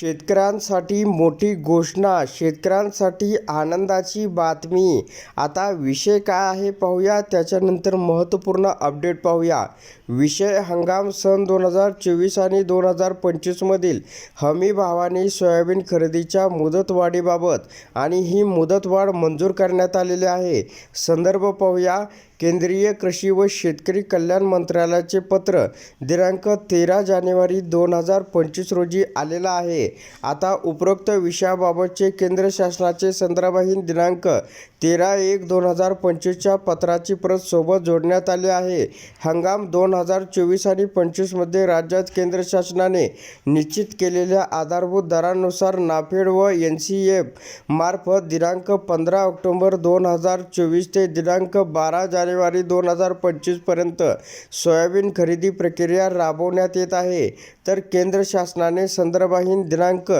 शेतकऱ्यांसाठी मोठी घोषणा शेतकऱ्यांसाठी आनंदाची बातमी. आता विषय काय आहे पाहूया त्याच्यानंतर महत्त्वपूर्ण अपडेट पाहूया. विषय हंगाम सन दोन हजार चोवीस आणि दोन हजार पंचवीसमधील हमी भावाने सोयाबीन खरेदीच्या मुदतवाढीबाबत आणि ही मुदतवाढ मंजूर करण्यात आलेली आहे. संदर्भ पाहूया केंद्रीय कृषी व शेतकरी कल्याण मंत्रालयाचे पत्र दिनांक तेरा जानेवारी दोन हजार पंचवीस रोजी आलेलं आहे. आता उपरोक्त विषयाबाबतचे केंद्र शासनाचे संदर्भहीन दिनांक तेरा एक दोन हजार पंचवीसच्या पत्राची प्रत सोबत जोडण्यात आली आहे. हंगाम दोन हजार चोवीस आणि पंचवीसमध्ये राज्यात केंद्र शासनाने निश्चित केलेल्या आधारभूत दरानुसार नाफेड व एन सी एफ मार्फत दिनांक पंधरा ऑक्टोबर दोन हजार चोवीस ते दिनांक बारा जानेवारी दोन हजार पंचवीसपर्यंत सोयाबीन खरेदी प्रक्रिया राबवण्यात येत आहे. तर केंद्र शासनाने संदर्भहीन दिनांक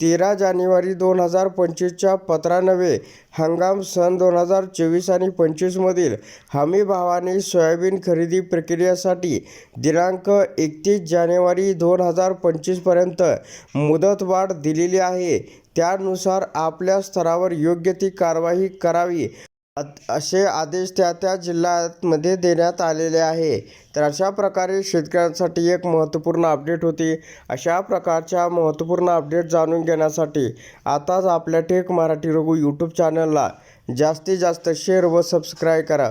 तेरा जानेवारी दोन हजार पंचवीसच्या पत्रानवे हंगाम सन दोन हजार चोवीस आणि पंचवीसमधील हमी भावाने सोयाबीन खरेदी प्रक्रियेसाठी दिनांक एकतीस जानेवारी दोन हजार पंचवीसपर्यंत मुदतवाढ दिलेली आहे. त्यानुसार आपल्या स्तरावर योग्य ती कारवाई करावी. असे आदेश त्या त्या जिल्ह्यामध्ये देण्यात आलेले आहे. तर अशा प्रकारे शेतकऱ्यांसाठी एक महत्त्वपूर्ण अपडेट होती. अशा प्रकारच्या महत्त्वपूर्ण अपडेट जाणून घेण्यासाठी आताच आपल्या टेक मराठी रघु यूट्यूब चॅनलला जास्तीत जास्त शेअर व सबस्क्राईब करा.